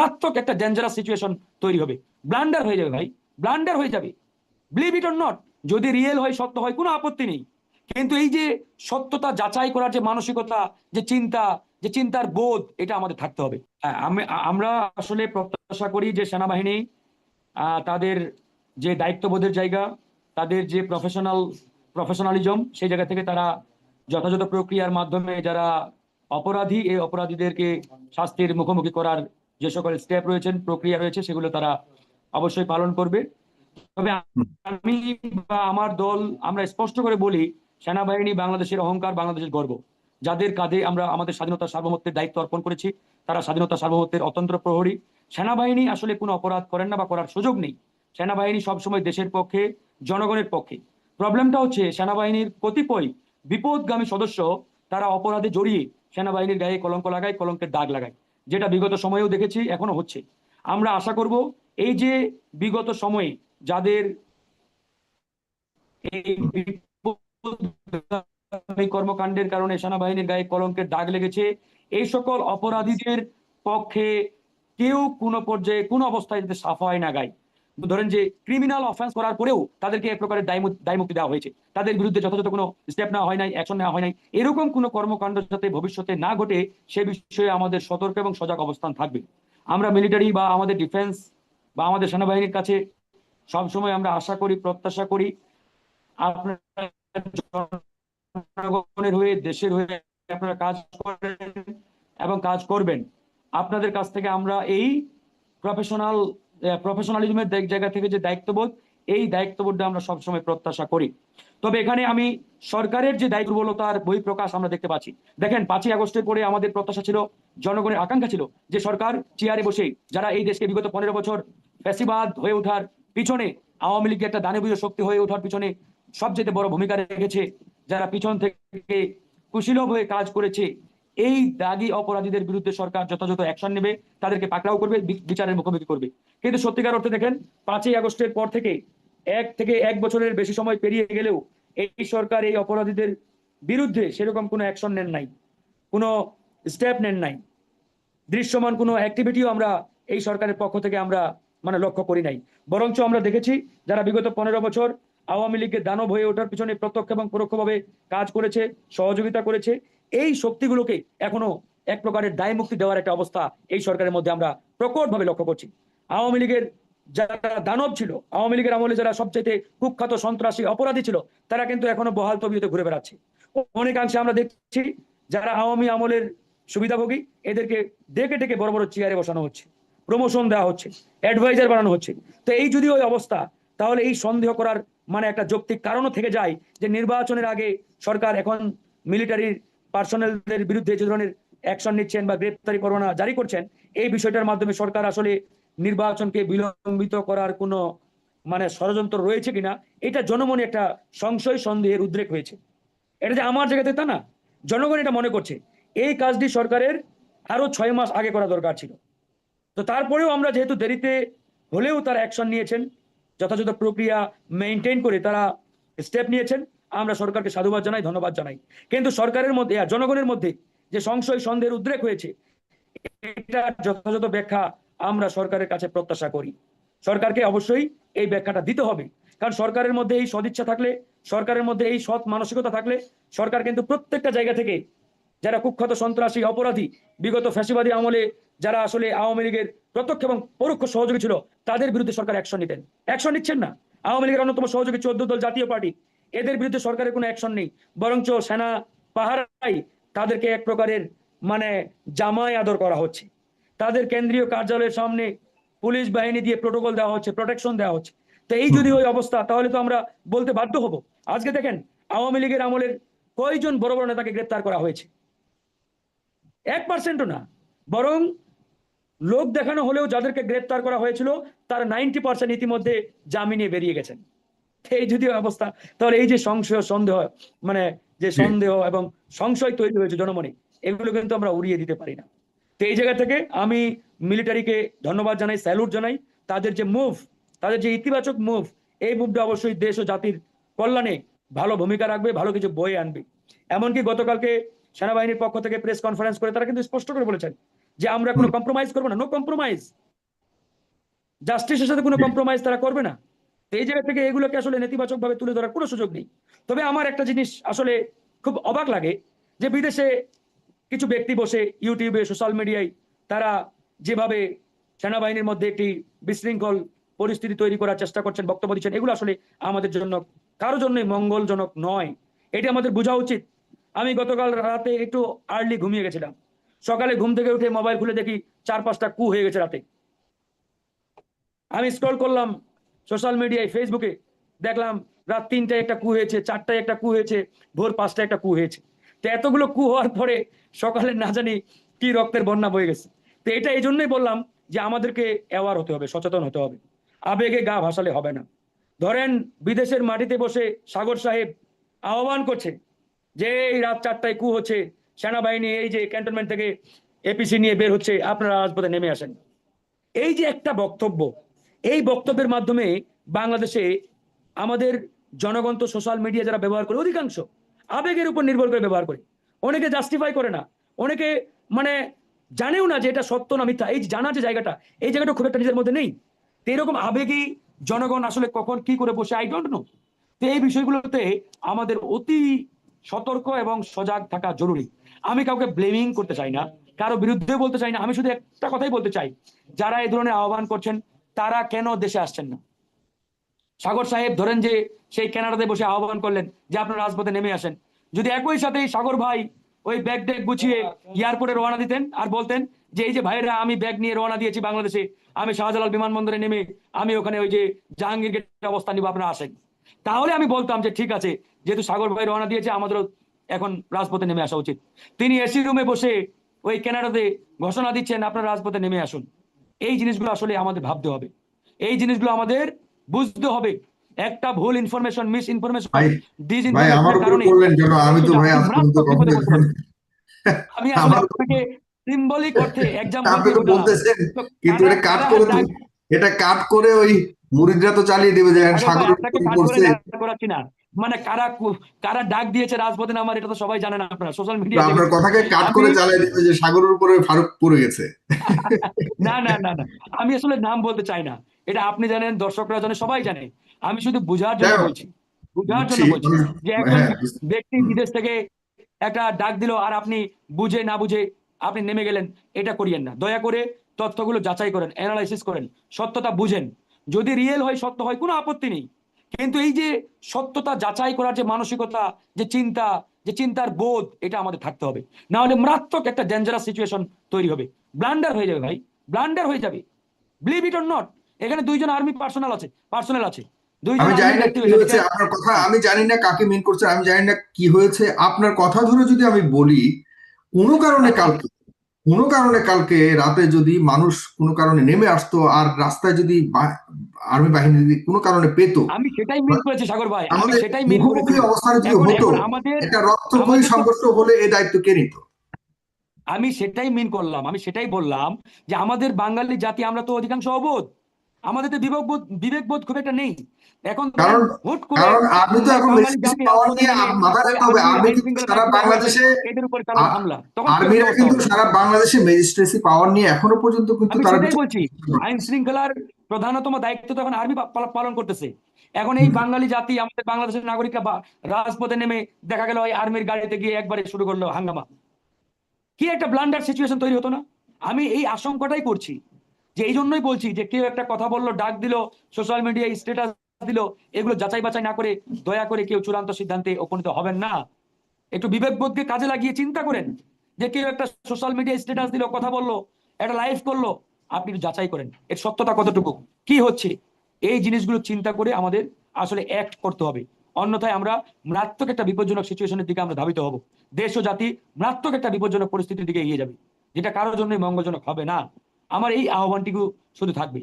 মারাত্মক একটা dangerous situation তৈরি হবে। ব্লান্ডার হয়ে যাবে ভাই। ব্লান্ডার হয়ে যাবে। বিলিভ ইট অর নট যদি রিয়েল হয় সত্য হয় কোনো আপত্তি নেই। কিন্তু এই যে সত্যতা যাচাই করার যে মানসিকতা যে চিন্তা যে চিন্তার বোধ এটা আমাদের থাকতে হবে। হ্যাঁ, আমি আমরা আসলে প্রত্যাশা করি যে সেনাবাহিনী তাদের যে দায়িত্ববোধের জায়গা তাদের যে প্রফেশনাল প্রফেশনালিজম সেই জায়গা থেকে তারা যথাযথ প্রক্রিয়ার মাধ্যমে যারা অপরাধী এই অপরাধীদেরকে শাস্তির মুখোমুখি করার যে সকল স্টেপ রয়েছেন প্রক্রিয়া রয়েছে সেগুলো তারা অবশ্যই পালন করবে। তবে আমি বা আমার দল আমরা স্পষ্ট করে বলি সেনাবাহিনী বাংলাদেশের অহংকার বাংলাদেশের গর্ব। যাদের কাঁধে আমরা আমাদের স্বাধীনতা সার্বভৌমত্বের দায়িত্ব অর্পণ করেছি তারা স্বাধীনতা সার্বভৌমত্বের অতন্ত্র প্রহরী। সেনাবাহিনী আসলে কোনো অপরাধ করেন না বা করার সুযোগ নেই। সেনাবাহিনী সবসময় দেশের পক্ষে জনগণের পক্ষে। প্রবলেমটা হচ্ছে সেনাবাহিনীর কতিপয় বিপদগামী সদস্য তারা অপরাধে জড়িয়ে সেনাবাহিনীর গায়ে কলঙ্ক লাগায় কলঙ্কের দাগ লাগায়। যেটা বিগত সময়েও দেখেছি, এখনও হচ্ছে। আমরা আশা করব এই যে বিগত সময়ে যাদের কর্মকাণ্ডের কারণে সেনাবাহিনীর গায়ে কলঙ্কের দাগ লেগেছে, এই সকল অপরাধীদের পক্ষে কেউ কোনো পর্যায়ে কোনো অবস্থায় যাতে সাফাই না গায়। ধরেন যে ক্রিমিনাল অফেন্স করার পরেও তাদেরকে এক প্রকারের দায়- দায়মুক্তি দেওয়া হয়েছে। তাদের বিরুদ্ধে যথাযথ কোনো স্টেপ নেওয়া হয় নাই অ্যাকশন নেওয়া হয় নাই। এরকম কোনো কর্মকাণ্ড যাতে ভবিষ্যতে না ঘটে সে বিষয়ে আমাদের সতর্ক এবং সজাগ অবস্থান থাকবে। আমরা মিলিটারি বা আমাদের ডিফেন্স বা আমাদের সেনাবাহিনীর কাছে সবসময় আমরা আশা করি, প্রত্যাশা করি, আপনারা হয়ে, দেশের হয়ে আপনারা কাজ করেন এবং কাজ করবেন। আপনাদের কাছ থেকে আমরা এই প্রফেশনাল প্রফেশনালিজমের জায়গা থেকে যে দায়িত্ববোধ, এই দায়িত্ববোধটা আমরা সবসময় প্রত্যাশা করি। তবে এখানে আমি সরকারের যে দায়িত্ব, দুর্বলতার বহিঃপ্রকাশ আমরা দেখতে পাচ্ছি। দেখেন, পাঁচই আগস্টের পরে আমাদের প্রত্যাশা ছিল, জনগণের আকাঙ্ক্ষা ছিল যে সরকার চেয়ারে বসে যারা এই দেশকে বিগত পনেরো বছর ফ্যাসিবাদ হয়ে ওঠার পিছনে, আওয়ামী লীগের একটা দানবীয় শক্তি হয়ে ওঠার পিছনে সবচেয়ে বড় ভূমিকা রেখেছে, যারা পিছন থেকে কুশীলভ হয়ে কাজ করেছে, এই দাগি অপরাধীদের বিরুদ্ধে সরকার যথাযথ অ্যাকশন নেবে, তাদেরকে পাকড়াও করবে বিচারের মুখোমুখি করবে। কিন্তু সত্যিকার অর্থে দেখেন, পাঁচই আগস্টের পর থেকে এক থেকে এক বছরের বেশি সময় পেরিয়ে গেলেও এই সরকার এই অপরাধীদের বিরুদ্ধে সেরকম কোনো অ্যাকশন নেন নাই, কোনো স্টেপ নেন নাই। দৃশ্যমান কোনো অ্যাক্টিভিটিও আমরা এই সরকারের পক্ষ থেকে আমরা মানে লক্ষ্য করি নাই। বরঞ্চ আমরা দেখেছি যারা বিগত পনেরো বছর আওয়ামী লীগের দানব হয়ে ওঠার পিছনে প্রত্যক্ষ এবং পরোক্ষভাবে কাজ করেছে, সহযোগিতা করেছে, এই শক্তিগুলোকে এখনও এক প্রকারের দায় মুক্তি দেওয়ার একটা অবস্থা এই সরকারের মধ্যে আমরা প্রকটভাবে লক্ষ্য করছি। আওয়ামী লীগের যারা দানব ছিল, আওয়ামী লীগের আমলে যারা সবচেয়ে কুখ্যাত সন্ত্রাসী অপরাধী ছিল, তারা কিন্তু এখনও বহাল তবিয়তে ঘুরে বেড়াচ্ছে। অনেকাংশে আমরা দেখছি যারা আওয়ামী আমলের সুবিধাভোগী, এদেরকে ডেকে ডেকে বড় বড় চেয়ারে বসানো হচ্ছে প্রমোশন দেওয়া হচ্ছে অ্যাডভাইজার বানানো হচ্ছে। তো এই যদি ওই অবস্থা, তাহলে এই সন্দেহ করার মানে একটা যৌক্তিক কারণও থেকে যায় যে নির্বাচনের আগে সরকার এখন মিলিটারির পার্সোনালদের বিরুদ্ধে যে ধরনের অ্যাকশন নিচ্ছেন বা গ্রেপ্তারি পরোয়ানা জারি করছেন, এই বিষয়টার মাধ্যমে সরকার আসলে নির্বাচনকে বিলম্বিত করার কোনো মানে ষড়যন্ত্র রয়েছে কিনা, এটা জনমনে একটা সংশয়, সন্দেহের উদ্রেক হয়েছে। এটা যে আমার জায়গাতে তা না, জনগণ এটা মনে করছে। এই কাজটি সরকারের আরও ছয় মাস আগে করা দরকার ছিল। তো তারপরেও আমরা যেহেতু দেরিতে হলেও তারা অ্যাকশন নিয়েছেন, যথাযথ প্রক্রিয়া মেনটেন করে তারা স্টেপ নিয়েছেন, আমরা সরকারকে সাধুবাদ জানাই, ধন্যবাদ জানাই। কিন্তু সরকারের মধ্যে জনগণের মধ্যে যে সংশয়, সন্দেহের উদ্রেক হয়েছে, এটা যথাযথ ব্যাখ্যা আমরা সরকারের কাছে প্রত্যাশা করি। সরকারকে অবশ্যই এই ব্যাখ্যাটা দিতে হবে। কারণ সরকারের মধ্যে এই সদিচ্ছা থাকলে, সরকারের মধ্যে এই সৎ মানসিকতা থাকলে সরকার কিন্তু প্রত্যেকটা জায়গা থেকে যারা কুখ্যাত সন্ত্রাসী, অপরাধী, বিগত ফ্যাসিবাদী আমলে যারা আসলে আওয়ামী লীগের প্রত্যক্ষ এবং পরোক্ষ সহযোগী ছিল, তাদের বিরুদ্ধে সরকার অ্যাকশন নিতেন। অ্যাকশন নিচ্ছেন না। আওয়ামী লীগের অন্যতম সহযোগী চোদ্দ দল জাতীয় পার্টি, এদের বিরুদ্ধে সরকারের কোনো অ্যাকশন নেই। বরঞ্চ সেনা পাহারাই তাদেরকে এক প্রকারের মানে জামায় আদর করা হচ্ছে। তাদের কেন্দ্রীয় কার্যালয়ের সামনে পুলিশ বাহিনী দিয়ে প্রোটোকল দেওয়া হচ্ছে প্রোটেকশন দেওয়া হচ্ছে। তো এই যদি ওই অবস্থা তাহলে তো আমরা বলতে বাধ্য হব। আজকে দেখেন আওয়ামী লীগের আমলের কয়জন বড় বড় নেতাকে গ্রেপ্তার করা হয়েছে? এক পার্সেন্টও না। বরং লোক দেখানো হলেও যাদেরকে গ্রেপ্তার করা হয়েছিল তার নাইনটি পার্সেন্ট ইতিমধ্যে জামিনে বেরিয়ে গেছেন। এই যদি অবস্থা তাহলে এই যে সংশয় সন্দেহ মানে যে সন্দেহ এবং সংশয় তৈরি হয়েছে জনমনে এগুলো কিন্তু আমরা উড়িয়ে দিতে পারি না। তো এই জায়গা থেকে আমি মিলিটারিকে ধন্যবাদ জানাই স্যালুট জানাই। তাদের যে মুভ তাদের যে ইতিবাচক মুভ এই মুভটা অবশ্যই দেশ ও জাতির কল্যাণে ভালো ভূমিকা রাখবে ভালো কিছু বয়ে আনবে। এমনকি গতকালকে সেনাবাহিনীর পক্ষ থেকে প্রেস কনফারেন্স করে তারা কিন্তু স্পষ্ট করে বলেছেন যে আমরা কোনো কম্প্রোমাইজ করব না নো কম্প্রোমাইজ জাস্টিসের সাথে কোনো কম্প্রোমাইজ তারা করবে না। তো এই জায়গা থেকে এগুলোকে আসলে নেতিবাচক ভাবে তুলে ধরার কোনো সুযোগ নেই। তবে আমার একটা জিনিস আসলে খুব অবাক লাগে যে বিদেশে কিছু ব্যক্তি বসে ইউটিউবে সোশ্যাল মিডিয়ায় তারা যেভাবে সেনাবাহিনীর মধ্যে একটি বিশৃঙ্খল পরিস্থিতি তৈরি করার চেষ্টা করছেন, বক্তব্য দিচ্ছেন, এগুলো আসলে আমাদের জন্য কারও জন্যই মঙ্গলজনক নয়। এটি আমাদের বোঝা উচিত। আমি গতকাল রাতে একটু আর্লি ঘুমিয়ে গেছিলাম। সকালে ঘুম থেকে উঠে মোবাইল খুলে দেখি চার পাঁচটা কু হয়ে গেছে রাতে। আমি স্ক্রল করলাম সোশ্যাল মিডিয়ায় ফেসবুকে দেখলাম রাত তিনটায় একটা কু হয়েছে, চারটায় একটা কু হয়েছে, ভোর পাঁচটায় একটা কু হয়েছে। তো এতগুলো কু হওয়ার পরে সকালে না জানি কি রক্তের বন্যা বয়ে গেছে। তো এটা এই জন্যই বললাম যে আমাদেরকে অ্যাওয়ার হতে হবে, সচেতন হতে হবে। আবেগে গা ভাসালে হবে না। ধরেন বিদেশের মাটিতে বসে সাগর সাহেব আহ্বান করছে যে এই রাত চারটায় কু হচ্ছে, সেনাবাহিনী এই যে ক্যান্টনমেন্ট থেকে এপিসি নিয়ে বের হচ্ছে, আপনারা রাজপথে নেমে আসেন। এই যে একটা বক্তব্য, এই বক্তব্যের মাধ্যমে বাংলাদেশে আমাদের জনগণ তো সোশ্যাল মিডিয়া যারা ব্যবহার করে, অধিকাংশ আবেগের উপর নির্ভর করে ব্যবহার করে। অনেকে জাস্টিফাই করে না। অনেকে মানে জানেও না যে এটা সত্য না মিথ্যা। এই জানা যে জায়গাটা, এই জায়গাটা খুব একটা নিজের মধ্যে নেই। তো এরকম আবেগী জনগণ আসলে কখন কি করে বসে আই ডোন্ট নো তো এই বিষয়গুলোতে আমাদের অতি সতর্ক এবং সজাগ থাকা জরুরি। আমি কাউকে ব্লেমিং করতে চাই না। কারও বিরুদ্ধে বলতে চাই না। আমি শুধু একটা কথাই বলতে চাই। যারা এই ধরনের আহ্বান করছেন, তারা কেন দেশে আসছেন না? সাগর সাহেব, ধরেন যে সেই কানাডাতে বসে আহ্বান করলেন যে আপনারা রাজপথে নেমে আসেন। যদি একই সাথে সাগর ভাই ওই ব্যাগ ট্যাগ গুছিয়ে এয়ারপোর্টে রওনা দিতেন আর বলতেন যে এই যে ভাইরা আমি ব্যাগ নিয়ে রওনা দিয়েছি বাংলাদেশে, আমি শাহজালাল বিমানবন্দরে নেমে আমি ওখানে ওই যে জাহাঙ্গীর গেটে অবস্থান নিব, আপনারা আসেন। তাহলে আমি বলতাম যে ঠিক আছে, যেহেতু সাগর ভাই রওনা দিয়েছে, আমাদেরও এখন রাজপথে নেমে আসা উচিত। তিনি এসি রুমে বসে ওই কানাডাতে ঘোষণা দিচ্ছেন, আপনারা রাজপথে নেমে আসুন। এই জিনিসগুলো আসলে আমাদের ভাবতে হবে। এই জিনিসগুলো আমাদের বুঝতে হবে। একটা ভুল ইনফরমেশন মিস ইনফরমেশন উপর করলেন কেন? আমি তো ভাই আমি আপনাকে সিম্বলিক অর্থে এক্সাম্পল আপনি তো বলতেছেন কিন্তু এটা কাট করে এটা কাট করে ওই মুরিদরা তো চালিয়ে দেবে যে সাগর আপনাকে কাজ করে করাচ্ছি না। মানে কারা কারা ডাক দিয়েছে রাজপথে আমার এটা তো সবাই জানেন আপনারা সোশ্যাল মিডিয়া আপনার কথাকে কাট করে চালিয়ে দেবে যে সাগরের উপরে ফারুক পড়ে গেছে। না না না না। আমি আসলে নাম বলতে চাই না। এটা আপনি জানেন দর্শকরা জানে সবাই জানে। আমি শুধু বুঝার জন্য বলছি। বুঝার জন্য বলছি যে একজন হ্যাঁ, ব্যক্তি বিদেশ থেকে একটা ডাক দিল আর আপনি বুঝে না বুঝে আপনি নেমে গেলেন এটা করিয়েন না। দয়া করে তথ্যগুলো যাচাই করেন অ্যানালাইসিস করেন সত্যতা বুঝেন। যদি রিয়েল হয় সত্য হয় কোনো আপত্তি নেই। কিন্তু এই যে সত্যতা যাচাই করার যে মানসিকতা যে চিন্তা যে চিন্তার বোধ এটা আমাদের থাকতে হবে। না হলে মারাত্মক একটা ডেঞ্জারাস সিচুয়েশন তৈরি হবে। ব্লান্ডার হয়ে যাবে ভাই। ব্লান্ডার হয়ে যাবে। বিলিভ ইট অর নট এখানে দুইজন আর্মি পার্সোনাল আছে পার্সোনাল আছে। আমি জানি না কি হয়েছে। আপনার কথা আমি জানি না কাকে মিন করছে আমি জানি না কি হয়েছে। আপনার কথা ধরে যদি আমি বলি কোনো কারণে কালকে কোনো কারণে কালকে রাতে যদি মানুষ কোনো কারণে নেমে আসতো আর রাস্তায় যদি আর্মি বাহিনী যদি কোনো কারণে পেত আমি সেটাই মিন করেছি সাগর ভাই আমি সেটাই মিন করেছি। অবস্থানে যদি হতো একটা রক্তক্ষয়ী সংঘর্ষ হলে এই দায়িত্ব কে নিত? আমি সেটাই মিন করলাম আমি সেটাই বললাম যে আমাদের বাঙালি জাতি আমরা তো অধিকাংশ অবোধ। আমাদের তো বিবেকবোধ বিবেকবোধ খুব একটা নেই। এখন হুট করে আপনি তো এখন পাওয়ার নিয়ে মাথা রাখতে হবে। আর্মি কিন্তু সারা বাংলাদেশে এদের উপর হামলা। তখন আর্মিরা কিন্তু সারা বাংলাদেশে ম্যাজিস্ট্রেসি পাওয়ার নিয়ে এখনও পর্যন্ত কিন্তু তারা বলছি। আইন শৃঙ্খলার প্রধানতম দায়িত্ব তো এখন আর্মি পালন করতেছে। এখন এই বাঙালি জাতি আমাদের বাংলাদেশের নাগরিকরা রাজপথে নেমে দেখা গেল ওই আর্মির গাড়িতে গিয়ে একবারে শুরু করল হাঙ্গামা। কি একটা ব্লান্ডার সিচুয়েশন তৈরি হতো না? আমি এই আশঙ্কাটাই করছি। যে এই জন্যই বলছি যে কেউ একটা কথা বলল, ডাক দিল সোশ্যাল মিডিয়ায় স্ট্যাটাস দিল, এগুলো যাচাই বাছাই না করে, দয়া করে কেউ চূড়ান্ত সিদ্ধান্তে উপনীত হবেন না। একটু বিবেকবোধকে কাজে লাগিয়ে চিন্তা করেন যে কেউ একটা সোশ্যাল মিডিয়ায় স্ট্যাটাস দিল, কথা বলল, একটা লাইভ করল, আপনি যাচাই করেন। এর সত্যতা কতটুকু? কি হচ্ছে? এই জিনিসগুলো চিন্তা করে আমাদের আসলে অ্যাক্ট করতে হবে। অন্যথায় আমরা মারাত্মক একটা বিপজ্জনক সিচুয়েশনের দিকে আমরা ধাবিত হব। দেশ ও জাতি মারাত্মক একটা বিপজ্জনক পরিস্থিতির দিকে এগিয়ে যাবে। যেটা কারোর জন্যই মঙ্গলজনক হবে না। আমার এই আহ্বানটিকে শুধু থাকবে